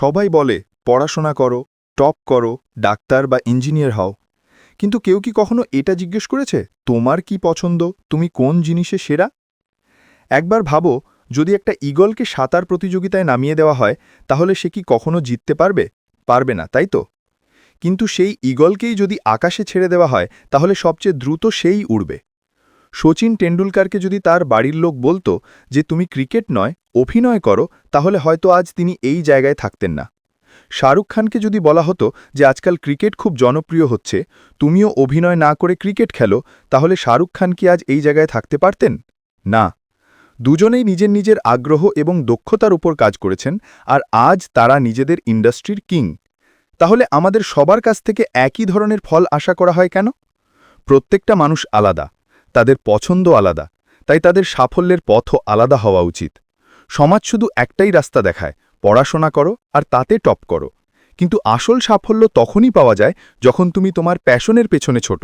সবাই বলে, পড়াশোনা করো, টপ করো, ডাক্তার বা ইঞ্জিনিয়ার হও। কিন্তু কেউ কি কখনো এটা জিজ্ঞেস করেছে, তোমার কি পছন্দ? তুমি কোন জিনিসে সেরা? একবার ভাবো, যদি একটা ইগলকে সাঁতার প্রতিযোগিতায় নামিয়ে দেওয়া হয়, তাহলে সে কি কখনো জিততে পারবে? পারবে না, তাই তো? কিন্তু সেই ইগলকেই যদি আকাশে ছেড়ে দেওয়া হয়, তাহলে সবচেয়ে দ্রুত সেই উড়বে। শচীন টেন্ডুলকারকে যদি তার বাড়ির লোক বলতো যে, তুমি ক্রিকেট নয় অভিনয় করো, তাহলে হয়তো আজ তিনি এই জায়গায় থাকতেন না। শাহরুখ খানকে যদি বলা হতো যে আজকাল ক্রিকেট খুব জনপ্রিয় হচ্ছে, তুমিও অভিনয় না করে ক্রিকেট খেলো, তাহলে শাহরুখ খান কি আজ এই জায়গায় থাকতে পারতেন? না। দুজনেই নিজের নিজের আগ্রহ এবং দক্ষতার উপর কাজ করেছেন, আর আজ তারা নিজেদের ইন্ডাস্ট্রির কিং। তাহলে আমাদের সবার কাছ থেকে একই ধরনের ফল আশা করা হয় কেন? প্রত্যেকটা মানুষ আলাদা, তাদের পছন্দ আলাদা, তাই তাদের সাফল্যের পথও আলাদা হওয়া উচিত। সমাজ শুধু একটাই রাস্তা দেখায়, পড়াশোনা করো আর তাতে টপ করো। কিন্তু আসল সাফল্য তখনই পাওয়া যায় যখন তুমি তোমার প্যাশনের পেছনে ছোট।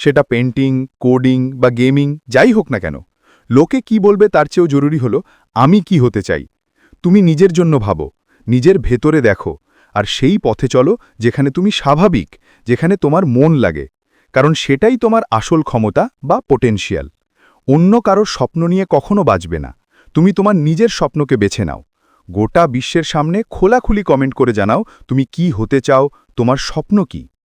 সেটা পেন্টিং, কোডিং বা গেমিং, যাই হোক না কেন। লোকে কি বলবে তার চেয়েও জরুরি হলো, আমি কি হতে চাই? তুমি নিজের জন্য ভাবো, নিজের ভেতরে দেখো, আর সেই পথে চলো যেখানে তুমি স্বাভাবিক, যেখানে তোমার মন লাগে। কারণ সেটাই তোমার আসল ক্ষমতা বা পোটেনশিয়াল অন্য কারোর স্বপ্ন নিয়ে কখনো বাঁচবে না। তুমি তোমার নিজের স্বপ্নকে বেছে নাও। গোটা বিশ্বের সামনে খোলাখুলি কমেন্ট করে জানাও, তুমি কি হতে চাও, তোমার স্বপ্ন কি?